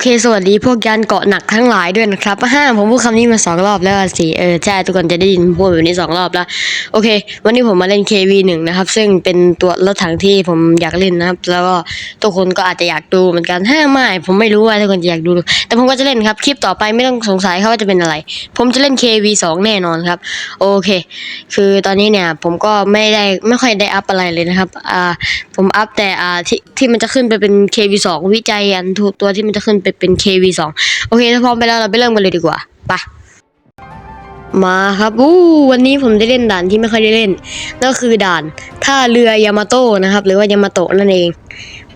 เคสวัสดีพวกยันเกาะหนักทั้งหลายด้วยนะครับห้าผมพูดคำนี้มาสองรอบแล้วสิเออใช่ทุกคนจะได้ยินผมพูดแบบนี้สองรอบแล้ว โอเค วันนี้ผมมาเล่น KV1 นะครับ ซึ่งเป็นตัวรถถังที่ผมอยากเล่นนะครับ แล้วก็ทุกคนก็อาจจะอยากดูเหมือนกันห้าไม่ผมไม่รู้ว่าทุกคนจะอยากดู แต่ผมก็จะเล่นครับ คลิปต่อไปไม่ต้องสงสัยครับว่าจะเป็นอะไร ผมจะเล่น KV2 แน่นอนครับ โอเค คือตอนนี้เนี่ยผมก็ไม่ได้ไม่ค่อยได้อัพอะไรเลยนะครับอ่าผมอัพแต่อ่าที่ที่มันจะขึ้นไปเป็น KV2 วิจัยอันทุกตัวที่มันจะขึ้นไปเป็น KV2 โอเคถ้าพร้อมไปแล้วเราไปเริ่มกันเลยดีกว่าไปมาครับอู้วันนี้ผมได้เล่นด่านที่ไม่ค่อยได้เล่นนั่นก็คือด่านท่าเรือยามาโตะนะครับ หรือว่ายามาโตะนั่นเอง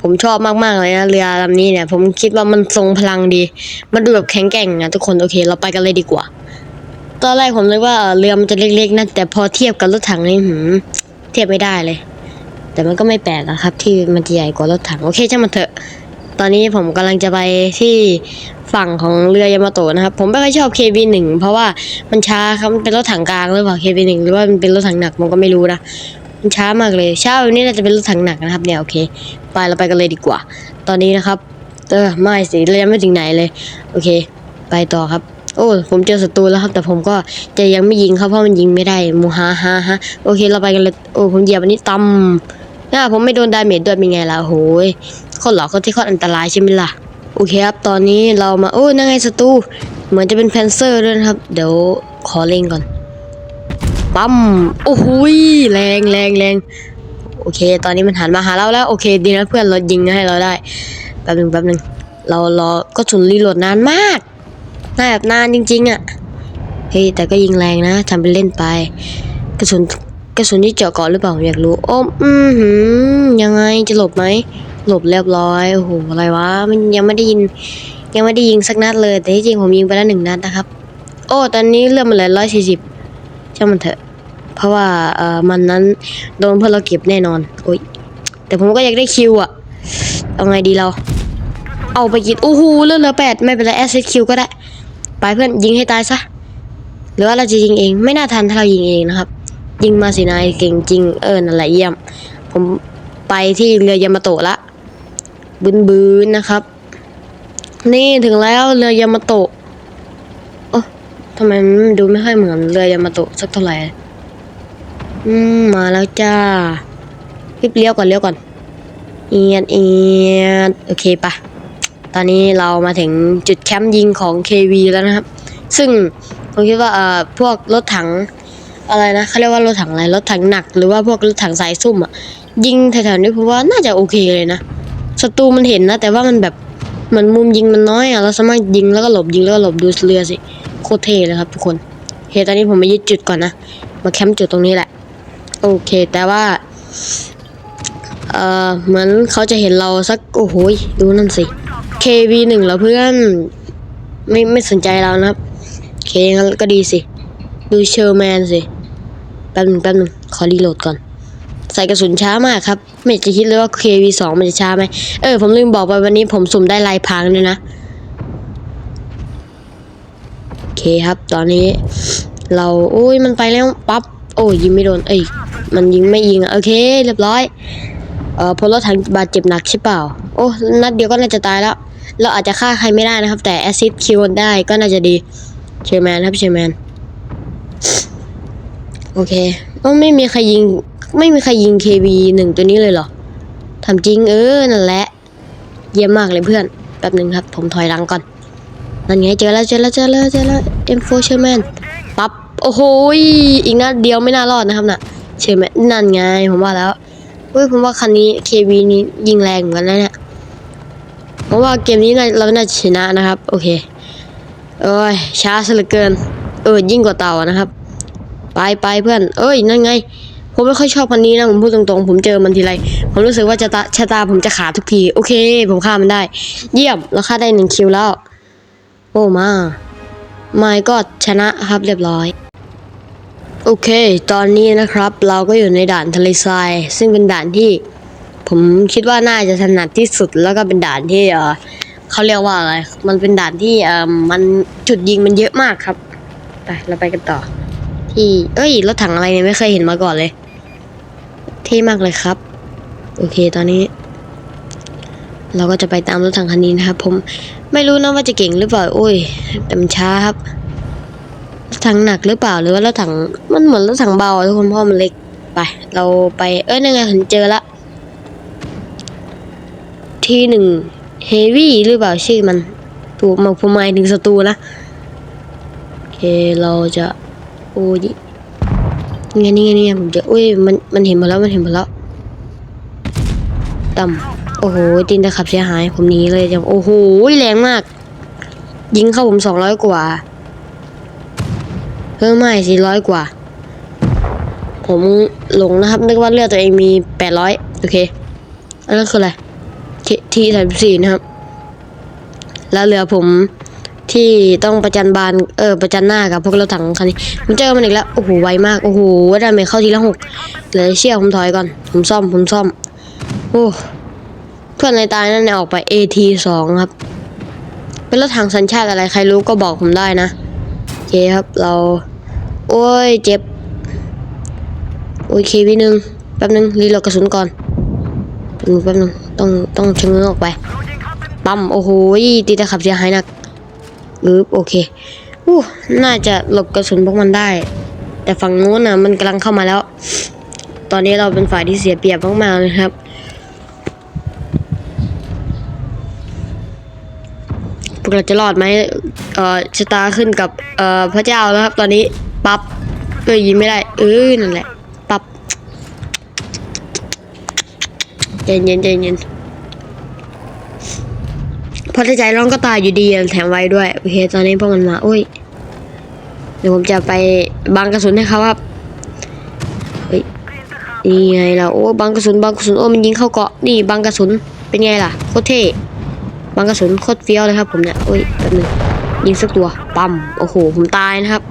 ผมชอบมากๆเลยนะเรือลำนี้เนี่ย ผมคิดว่ามันทรงพลังดี มันดูแบบแข็งแกร่งนะทุกคนโอเค เราไปกันเลยดีกว่า ตอนแรกผมนึกว่าเรือมันจะเล็กๆนะแต่พอเทียบกับรถถังนี่หืมเทียบไม่ได้เลย แต่มันก็ไม่แปลกนะครับ ที่มันจะใหญ่กว่ารถถังโอเคช่างมันเถอะ ตอนนี้ผมกำลังจะไปที่ฝั่งของเรือยามาโตะนะครับ ผมไม่ค่อยชอบ KV1 เพราะว่ามันช้าครับมันเป็นรถถังกลางหรือเปล่า KV1 หรือว่ามันเป็นรถถังหนักผมก็ไม่รู้นะมันช้ามากเลยช้าแบบนี้น่าจะเป็นรถถังหนักนะครับเนี่ยโอเค ไปเราไปกันเลยดีกว่า ตอนนี้นะครับเออไม่สิเรายังไม่ถึงไหนเลย โอเค ไปต่อครับ โอ้ผมเจอศัตรูแล้วครับ แต่ผมก็จะยังไม่ยิงครับเพราะมันยิงไม่ได้มูฮาฮาฮะโอเค เราไปกันเลยโอ้ผมเหยียบอันนี้ตำ น่าผมไม่โดนดาเมจด้วยเป็นไงล่ะโหยคนหลอกคนที่คตรอันตรายใช่ไหมล่ะ โอเคครับ ตอนนี้เรามา โอ้ยนั่งไงศัตรูเหมือนจะเป็นแพนเซอร์ด้วยนะครับ เดี๋ยวขอเล่งก่อน ปั๊ม โอ้โหยแรงแรงแรงโอเค ตอนนี้มันหันมาหาเราแล้ว โอเค ดีนะเพื่อนเรายิงให้เราได้ แป๊บหนึ่งแป๊บหนึ่งเรารอก็ฉุนรีโหลดนานมากน่าแบบนานจริง ๆอะ่ะ เฮ้ย แต่ก็ยิงแรงนะทำเป็นเล่นไป กระสุน กระสุนที่เจาะเกาะหรือเปล่าผมอยากรู้โอ้อืมหืมยังไงจะหลบไหมหลบเรียบร้อยโอ้โหอะไรวะมันยังไม่ได้ยิน ยังไม่ได้ยิงสักนัดเลย แต่ที่จริงผมยิงไปแล้วหนึ่งนัดนะครับ โอ้ตอนนี้เลื่อนมาเหลือร้อยสี่สิบช่างมันเถอะ เพราะว่าเอ่อมันนั้นโดนเพื่อนเราเก็บแน่นอนโอ้ยแต่ผมก็อยากได้คิวอะเอาไงดีเรา เอาไปกินโอ้โหเลือดเหลือแปดไม่เป็นไรแอสซิดคิวก็ได้ ไปเพื่อนยิงให้ตายซะหรือว่าเราจะยิงเองไม่น่าทันถ้าเรายิงเองนะครับ ยิงมาสินายเก่งจริงเออนั่นแหละเยี่ยม ผมไปที่เรือยามาโตะละบืนบืนๆนะครับ นี่ถึงแล้วเรือยามาโตะโอ้ทำไมดูไม่ค่อยเหมือนเรือยามาโตะสักเท่าไหร่อืมมาแล้วจ้ารีบเลี้ยวก่อนเลี้ยวก่อนเอียดเอียดโอเคปะตอนนี้เรามาถึงจุดแคมป์ยิงของ KV แล้วนะครับ ซึ่งผมคิดว่าเอ่อพวกรถถัง อะไรนะเขาเรียกว่ารถถังอะไรรถถังหนักหรือว่าพวกรถถังสายซุ่มอะยิงแถวๆนี้ผมว่าน่าจะโอเคเลยนะศัตรูมันเห็นนะ แต่ว่ามันแบบเหมือนมุมยิงมันน้อยอะเราสามารถยิงแล้วก็หลบยิงแล้วก็หลบดูเรือสิโคตรเท่เลยครับทุกคนโอเคตอนนี้ผมมายึดจุดก่อนนะมาแคมป์จุดตรงนี้แหละ โอเค แต่ว่าเออเหมือนเขาจะเห็นเราสักโอ้โหดูนั่นสิ KV หนึ่งแล้วเพื่อนไม่ไม่สนใจเรานะครับเคงั้นก็ดีสิ ดูเชอร์แมนสิ ป๊บหนึงแป๊บหนึงขอรีโหลดก่อน ใส่กระสุนช้ามากครับ ไม่จะคิดเลยว่า KV สองมันจะช้าไหมเออ ผมลืมบอกไปวันนี้ผมสุ่มได้ลายพรางด้วยนะโอเคครับ ตอนนี้ เราโอ้ยมันไปแล้วปั๊บโอ้ยยิงไม่โดน เอ้ยมันยิงไม่ยิงโอเค เรียบร้อยเอ่อพลรถถังบาดเจ็บหนักใช่เปล่า โอ้นัดเดียวก็น่าจะตายแล้ว เราอาจจะฆ่าใครไม่ได้นะครับ แต่แอซิดคิวได้ก็น่าจะดีเชอร์แมนครับเชอร์แมน โอเคก็ไม่มีใครยิง ไม่มีใครยิง KB หนึ่งตัวนี้เลยเหรอทำจริงเออ นั่นแหละ เยี่ยมมากเลยเพื่อน แป๊บหนึ่งครับ ผมถอยหลังก่อน นั่นไงเจอแล้วเจอแล้วเจอแล้วเจอแล้ว M4 เชอร์แมนปั๊บ โอ้โห อีกนัดเดียวไม่น่ารอดนะครับน่ะ เชอร์แมนนั่นไง ผมว่าแล้วเฮ้ย ผมว่าคันนี้ KB นี้ยิงแรงเหมือนกันนะเนี่ยเพราะว่าเกมนี้น่าเราน่าจะชนะนะครับ โอเคเอ้ย ช้าซะเหลือเกิน เออ ยิ่งกว่าเต่านะครับ ไปไปเพื่อน เอ้ยนั่นไง ผมไม่ค่อยชอบคันนี้นะผมพูดตรงๆ ผมเจอมันทีไรผมรู้สึกว่าจะตาชะตาผมจะขาดทุกที โอเค ผมฆ่ามันได้ เยี่ยมเราฆ่าได้หนึ่งคิวแล้ว โอ้มาไม่ก็ชนะครับเรียบร้อยโอเค ตอนนี้นะครับ เราก็อยู่ในด่านทะเลทราย ซึ่งเป็นด่านที่ ผมคิดว่าน่าจะถนัดที่สุด แล้วก็เป็นด่านที่เออเขาเรียกว่าอะไร มันเป็นด่านที่เออมันจุดยิงมันเยอะมากครับ ไป เราไปกันต่อ ที่เอ้ยรถถังอะไรเนี่ยไม่เคยเห็นมาก่อนเลย เท่มากเลยครับ โอเคตอนนี้ เราก็จะไปตามรถถังคันนี้นะครับ ผมไม่รู้นะว่าจะเก่งหรือเปล่าโอ้ยแต่มันช้าครับรถถังหนักหรือเปล่าหรือว่ารถถังมันเหมือนรถถังเบาทุกคนเพราะมันเล็กไป เราไปเอ้ยนั่นไงผมเจอละทีหนึ่งเฮวี่หรือเปล่าชื่อมันถูกมาผมหมายถึงศัตรูนะโอเคเราจะ โอ้ยนี่ไงนี่ไงนี่ไงผมจะอุ้ยมันมันเห็นหมดแล้วมันเห็นหมดแล้วต่ำโอ้โหตีนตะขับเสียหาย ผมหนีเลยจังโอ้โหแรงมาก ยิงเข้าผมสองร้อยกว่าเพิ่มไม่สี่ร้อยกว่า ผมหลงนะครับ นึกว่าเลือดตัวเองมีแปดร้อยโอเค อันนั้นคืออะไรทีทีสามสี่นะครับ แล้วเหลือผม ที่ต้องประจันบานเออประจันหน้ากับพวกรถถังคันนี้ผมเจอมันอีกแล้วโอ้โหไวมากโอ้โหไดาเมเข้าทีละหกเหลือเชี่ยผมถอยก่อนผมซ่อมผมซ่อมโอ้เพื่อนในตายนั่นเนี่ยออกไป AT สองครับ เป็นรถถังสัญชาติอะไรใครรู้ก็บอกผมได้นะโอเคครับเรา โอ้ยเจ็บโอเควินึงแป๊บนึงรีโหลดกระสุนก่อนแป๊บนึงแป๊บนึงต้องต้องชะเง้อออกไปปั๊มโอ้โหตีตะขับเสียหายหนัก อึบโอเคอู้น่าจะหลบกระสุนพวกมันได้ แต่ฝั่งนู้นน่ะมันกำลังเข้ามาแล้ว ตอนนี้เราเป็นฝ่ายที่เสียเปรียบมากๆเลยครับ พวกเราจะรอดไหมเอ่อชะตาขึ้นกับเอ่อพระเจ้าแล้วครับ ตอนนี้ปั๊บเอ้ยยิงไม่ได้เออนั่นแหละปั๊บใจเย็นใจเย็น พอใจร้องก็ตายอยู่ดีแถมไว้ด้วยโอเคตอนนี้พวกมันมาโอ้ยเดี๋ยวผมจะไปบังกระสุนให้เขาครับเฮ้ยนี่ไงล่ะโอ้บังกระสุนบังกระสุนโอ้มันยิงเข้าเกาะนี่บังกระสุนเป็นไงล่ะโคตรเท่บังกระสุนโคตรเฟี้ยวเลยครับผมเนี่ยโอ้ยแป๊บนึงยิงสักตัวปั๊มโอ้โหผมตายนะครับ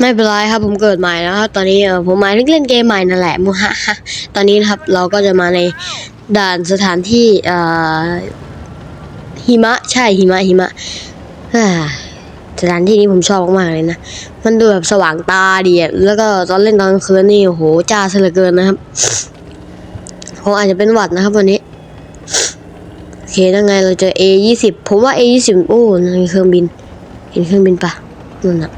ไม่เป็นไรครับผมเกิดใหม่แล้วครับตอนนี้ผมมาเล่นเกมใหม่นั่นแหละมูฮะฮะตอนนี้นะครับเราก็จะมาใน ด่านสถานที่เอ่อหิมะใช่หิมะหิมะสถานที่นี้ผมชอบมากๆเลยนะ มันดูแบบสว่างตาดีอะแล้วก็ตอนเล่นตอนคืนนี่โอ้โหจ้าเหลือเกินนะครับผมอาจจะเป็นหวัดนะครับวันนี้โอเคยังไงเราเจอ A ยี่สิบผมว่า A ยี่สิบโอ้นั่นเครื่องบิน เห็นเครื่องบินปะนั่นอะ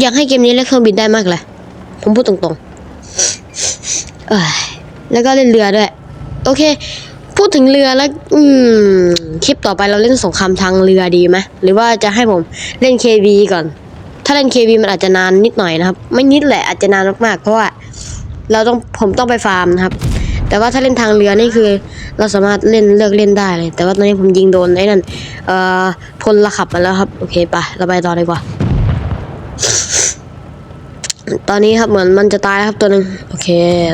อยากให้เกมนี้เล่นเครื่องบินได้มากเลย ผมพูดตรงๆเอ้ย แล้วก็เล่นเรือด้วย โอเค พูดถึงเรือแล้ว อืม คลิปต่อไปเราเล่นสงครามทางเรือดีไหมหรือว่าจะให้ผมเล่น KV ก่อน ถ้าเล่น KV มันอาจจะนานนิดหน่อยนะครับ ไม่นิดแหละอาจจะนานมากๆ เพราะว่า เราต้องผมต้องไปฟาร์มนะครับ แต่ว่าถ้าเล่นทางเรือนี่คือ เราสามารถเล่นเลือกเล่นได้เลย แต่ว่าตอนนี้ผมยิงโดนไอ้นั่นเอ่อพลละขับมาแล้วครับ โอเคไปเราไปต่อดีกว่า ตอนนี้ครับเหมือนมันจะตายแล้วครับตัวหนึ่งโอเค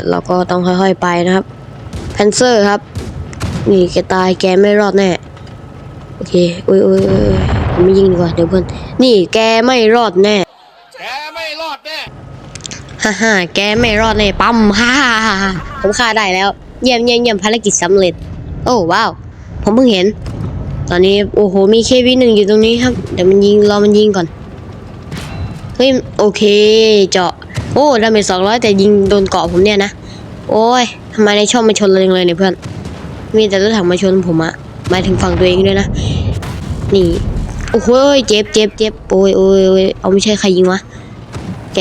เราก็ต้องค่อยๆไปนะครับแพนเซอร์ครับ นี่แกตายแกไม่รอดแน่โอเคอุ้ยอุ้ยอุ้ยอุ้ยผมไม่ยิงดีกว่าเดี๋ยวเพื่อนนี่แกไม่รอดแน่แกไม่รอดแน่ฮ่าฮ่าแกไม่รอดแน่ปั๊มฮ่าฮ่าฮ่าฮ่าผมฆ่าได้แล้ว เยี่ยมเยี่ยมเยี่ยมภารกิจสำเร็จ โอ้ว้าวผมเพิ่งเห็น ตอนนี้โอ้โหมีเควีหนึ่งอยู่ตรงนี้ครับเดี๋ยวมันยิงรอมันยิงก่อน เฮ้ยโอเค เจาะ โอ้ดาเมจสองร้อยแต่ยิงโดนเกาะผมเนี่ยนะ โอ้ยทำไมในช่องมาชนเราจังเลยเนี่ยเพื่อน มีแต่รถถังมาชนผมอะหมายถึงฝั่งตัวเองด้วยนะ นี่ โอ้โหเจ็บเจ็บเจ็บโอ้ยโอ้ยโอ้ยเอาไม่ใช่ใครยิงวะ แก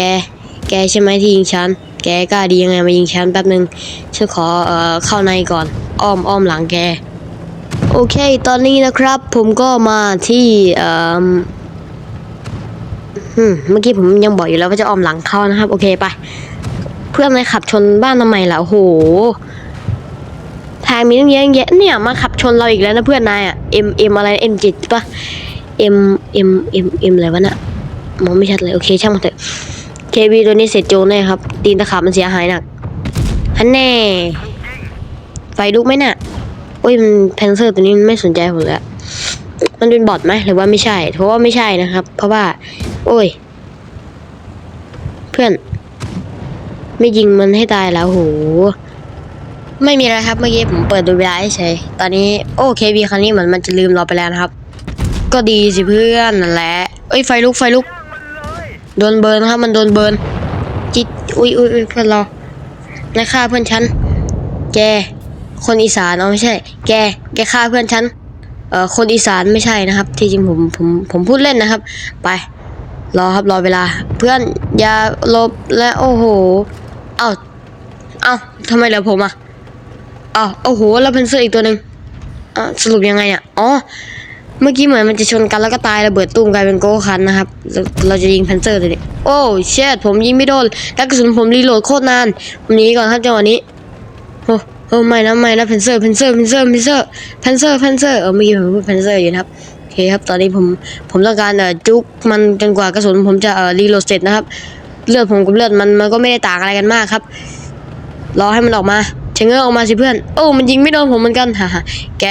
แกใช่ไหมที่ยิงฉัน แกกล้าดียังไงมายิงฉันแป๊บนึง ฉันขอเอ่อเข้าในก่อน อ้อมอ้อมหลังแก โอเค ตอนนี้นะครับ ผมก็มาที่เอ่อ อืมเมื่อกี้ผมยังบอกอยู่แล้วว่าจะออมหลังเขานะครับ โอเคไป เพื่อนนายขับชนบ้านทำไมล่ะโอ้โหทางมีตั้งเยอะแยะเนี่ยมาขับชนเราอีกแล้วนะเพื่อนนายอะ M M อะไร M จิตปะ M M M M อะไรวะน่ะมองไม่ชัดเลยโอเคช่างมันเถอะ KB ตัวนี้เสร็จโจแน่ครับ ตีนตะขาบมันเสียหายหนักฮันแน่ ไฟลุกไหมน่ะโอ้ยมันแพนเซอร์ตัวนี้มันไม่สนใจผมเลยมันเป็นบอทไหมหรือว่าไม่ใช่เพราะว่าไม่ใช่นะครับ เพราะว่า โอ้ย เพื่อน ไม่ยิงมันให้ตายแล้วโห ไม่มีอะไรครับเมื่อกี้ผมเปิดดูเวลาเฉยตอนนี้โอเคบีคันนี้เหมือนมันจะลืมเราไปแล้วนะครับ ก็ดีสิเพื่อนนั่นแหละเอ้ยไฟลุกไฟลุก โดนเบิร์นครับ มันโดนเบิร์นจิตอุ้ยอุ้ยอุ้ยเพื่อนเรานายฆ่าเพื่อนฉัน แก คนอีสานเอาไม่ใช่ แก แกฆ่าเพื่อนฉัน เอ่อ คนอีสานไม่ใช่นะครับ ที่จริงผม ผม ผมพูดเล่นนะครับ ไป รอครับรอเวลา เพื่อนอย่าลบและโอ้โห เอ้าเอ้าทำไมเหลือผมอะเอ้าโอ้โหแล้วเพนเซอร์อีกตัวหนึ่งอะสรุปยังไงอะอ๋อเมื่อกี้เหมือนมันจะชนกันแล้วก็ตายระเบิดตุ้มกลายเป็นโก้คันนะครับเราเราจะยิงแพนเซอร์ตัวนี้โอ้เชดผมยิงไม่โดนแล้วกระสุนผมรีโหลดโคตรนานผมหนีก่อนครับจังหวะนี้โอ้โอ้ไม่นะไม่นะเพนเซอร์เพนเซอร์เพนเซอร์เพนเซอร์เพนเซอร์เพนเซอร์เออเมื่อกี้ผมพูดเพนเซอร์อยู่นะครับ เคครับตอนนี้ผมผมต้องการเอ่อจุกมันจนกว่ากระสุนผมจะเอ่อรีโหลดเสร็จนะครับ เลือดผมกับเลือดมันมันก็ไม่ได้ต่างอะไรกันมากครับ รอให้มันออกมาเชงเงอออกมาสิเพื่อน โอ้มันยิงไม่โดนผมเหมือนกันฮ่าฮ่าแก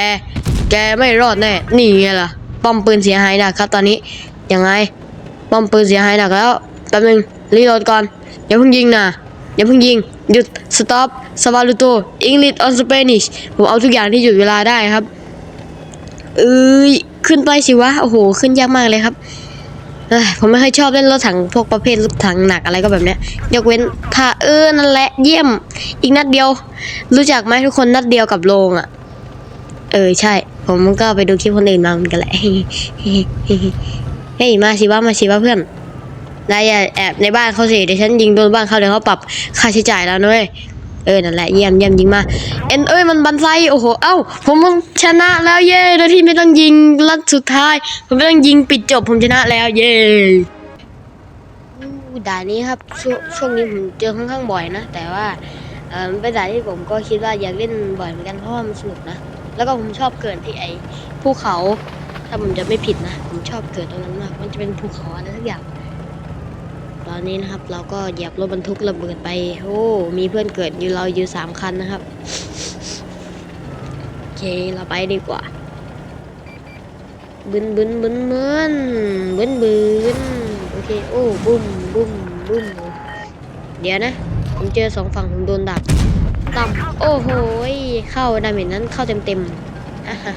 แกไม่รอดแน่นี่ไงล่ะป้อมปืนเสียหายหนักครับ ตอนนี้ยังไงป้อมปืนเสียหายหนักแล้วแป๊บนึงรีโหลดก่อนอย่าเพิ่งยิงนะอย่าเพิ่งยิงหยุด stop สวาลูโต English on Spanish ผมเอาทุกอย่างที่หยุดเวลาได้ครับ เอ้ยขึ้นไปสิวะโอ้โห ขึ้นยากมากเลยครับเอ้ยผมไม่ค่อยชอบเล่นรถถังพวกประเภทรถถังหนักอะไรก็แบบเนี้ยยกเว้นถ้าเออนั่นแหละเยี่ยม อีกนัดเดียว รู้จักไหมทุกคนนัดเดียวกับโลงอะ เออใช่ ผมก็ไปดูคลิปคนอื่นมาเหมือนกันแหละเฮ้ยมาสิวะมาสิวะเพื่อนนายอย่าแอบในบ้านเขาสิเดี๋ยวฉันยิงโดนบ้านเขาเดี๋ยวเขาปรับค่าใช้จ่ายแล้วนะเว้ย เออ นั่นแหละ เยี่ยมเยี่ยมยิงมา เอ็นเอ้ย มันบันไซ โอ้โห เอ้า ผมชนะแล้วเย้โดยที่ไม่ต้องยิงลัดสุดท้าย ผมไม่ต้องยิงปิดจบ ผมชนะแล้วเย้อู้ด่านนี้ครับช่วงช่วงนี้ผมเจอค่อนข้างบ่อยนะ แต่ว่าเออมันเป็นด่านที่ผมก็คิดว่าอยากเล่นบ่อยเหมือนกันเพราะว่ามันสนุกนะ แล้วก็ผมชอบเกิดที่ไอ้ภูเขา ถ้าผมจะไม่ผิดนะ ผมชอบเกิดตรงนั้นมาก มันจะเป็นภูเขาอะไรสักอย่าง อนนี้นะครับเราก็เหยียบรถบรรทุกระเบิดไป โอ้ มีเพื่อนเกิดอยู่เราอยู่สามคันนะครับ โอเคเราไปดีกว่า บึนบึนบึนบึนบึนบึนโอเค โอ้บุ้มบุ้มบุ้มเดี๋ยวนะ ผมเจอสองฝั่งผมโดนดักต่ำโอ้โหเข้าดาเมจนั้นเข้าเต็มเต็มฮะ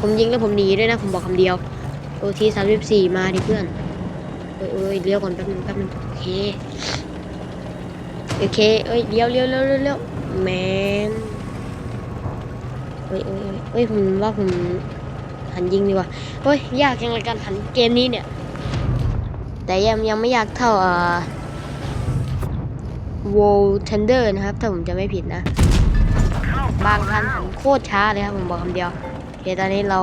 ผมยิงแล้วผมหนีด้วยนะ ผมบอกคำเดียวโอทีสามสิบสี่มาดิเพื่อนเอ้ยเลี้ยวก่อนแป๊บนึงแป๊บนึง เคโอเคเอ้ยเลี้ยวเลี้ยวเลี้ยวเลี้ยวเลี้ยวแมนเอ้ยเอ้ยเอ้ยผมว่าผมหันยิงดีกว่าเฮ้ยยากจังเลยการหันเกมนี้เนี่ย แต่ยังยังไม่ยากเท่าอ่า w o l Tender นะครับ ถ้าผมจะไม่ผิดนะ บางคันผมโคตรช้าเลยครับผมบอกคำเดียวโอเคตอนนี้เรา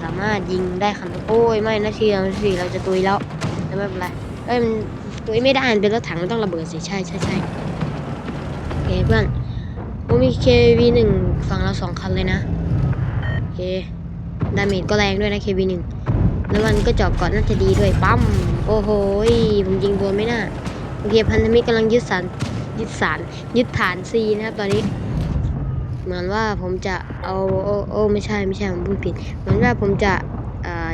สามารถยิงได้คันโอ้ยไม่นะทีเราสิเราจะตุยแล้วแต่ไม่เป็นไรเอ้ยมัน ตุยไม่ได้มันเป็นรถถังมันต้องระเบิดสิใช่ใช่ใช่โอเคเพื่อนผมมี KV1 ฝั่งเราสองคันเลยนะโอเคดาเมจก็แรงด้วยนะ KV1 แล้วมันก็เจอบก่อนน่าจะดีด้วยปั๊มโอ้โหผมยิงโดนไม่น่าโอเคพันธมิตรกำลังยึดสารยึดสารยึดฐานซีนะครับตอนนี้เหมือนว่าผมจะเอาโอ้โอ้ไม่ใช่ไม่ใช่ผมพูดผิดเหมือนว่าผมจะอ่า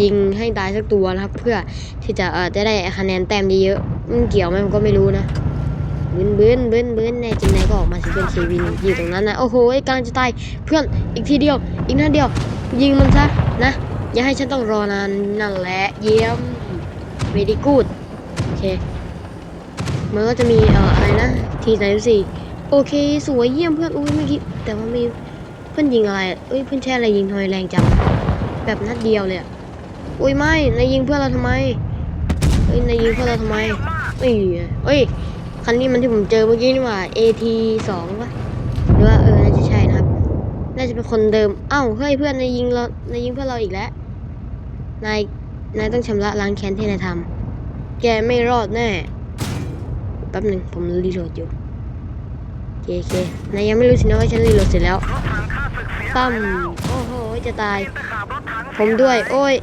ยิงให้ตายสักตัวนะครับ เพื่อที่จะเอ่อจะได้คะแนนแต้มเยอะๆมันเกี่ยวไหมผมก็ไม่รู้นะบึ้นบึ้นบึ้นบึ้นแน่จริงไหนก็ออกมาสิเป็นเควินอยู่ตรงนั้นนะโอ้โหกำลังจะตายเพื่อนอีกทีเดียว อีกนัดเดียว ยิงมันซะนะ อย่าให้ฉันต้องรอนานนั่นแหละเยี่ยม very good โอเคมันก็จะมีเอ่ออะไรนะทีสามสี่โอเค สวยเยี่ยมเพื่อนอุ้ยเมื่อกี้แต่ว่ามีเพื่อนยิงอะไรเอ้ยเพื่อนแช่อะไรยิงทำไมแรงจังแบบนัดเดียวเลยอะ อุ้ยไม่นายยิงเพื่อนเราทำไมเอ้ยนายยิงเพื่อนเราทำไมเอ้ยเอ้ยคันนี้มันที่ผมเจอเมื่อกี้นี่หว่า AT สองปะหรือว่าเออน่าจะใช่นะครับ น่าจะเป็นคนเดิมเอ้าเฮ้ยเพื่อนนายยิงเรานายยิงเพื่อนเราอีกแล้วนายนายต้องชำระล้างแค้นที่นายทำแกไม่รอดแน่แป๊บหนึ่งผมรีโหลดอยู่โอเคโอเคนายยังไม่รู้สินะว่าฉันรีโหลดเสร็จแล้วตั้มโอ้โหจะตาย ผมด้วย โอ้ย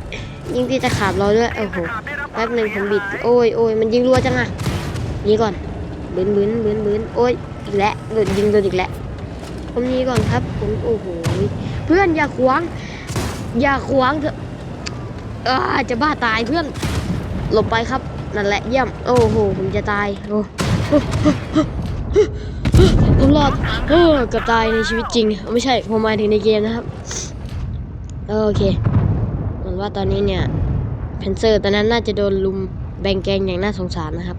ยิงที่จะขาบเราด้วยโอ้โหแป๊บหนึ่งผมบิดโอ้ยโอ้ยมันยิงรัวจังอะนี่ก่อนบืนบืนบืนบืนโอ้ยอีกแล้วโดนยิงโดนอีกแล้วผมนี้ก่อนครับผมโอ้โหเพื่อนอย่าขวางอย่าขวางเถอะจะบ้าตายเพื่อนหลบไปครับนั่นแหละเยี่ยมโอ้โหผมจะตายโอ้ผมรอดเออเกับตายในชีวิตจริง ไม่ใช่ผมหมายถึงในเกมนะครับโอเค ว่าตอนนี้เนี่ยเพนเซอร์ตอนนั้นน่าจะโดนลุมแบ่งแกงอย่างน่าสงสารนะครับ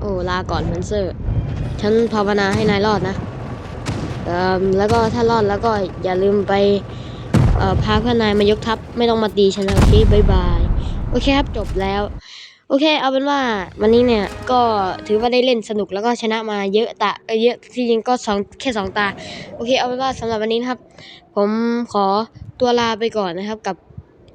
โอ้ลาก่อนเพนเซอร์ ฉันภาวนาให้นายรอดนะแล้วก็ถ้ารอดแล้วก็อย่าลืมไปพาเพื่อนนายมายกทัพไม่ต้องมาตีฉันนะโอเคบายบาย โอเคครับจบแล้ว โอเค เอาเป็นว่าวันนี้เนี่ยก็ถือว่าได้เล่นสนุกแล้วก็ชนะมาเยอะตะเยอะที่จริงก็สองแค่สองตา โอเค เอาเป็นว่าสำหรับวันนี้นะครับ ผมขอตัวลาไปก่อนนะครับกับ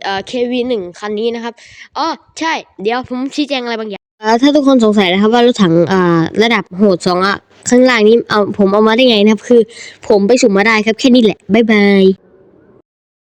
เอ่อ KV1 คันนี้นะครับอ๋อใช่ เดี๋ยวผมชี้แจงอะไรบางอย่างถ้าทุกคนสงสัยนะครับว่ารถถังอ่าระดับโหดสองอะข้างล่างนี้เอาผมเอามาได้ไงนะครับ คือผมไปสุ่มมาได้ครับแค่นี้แหละบ๊ายบาย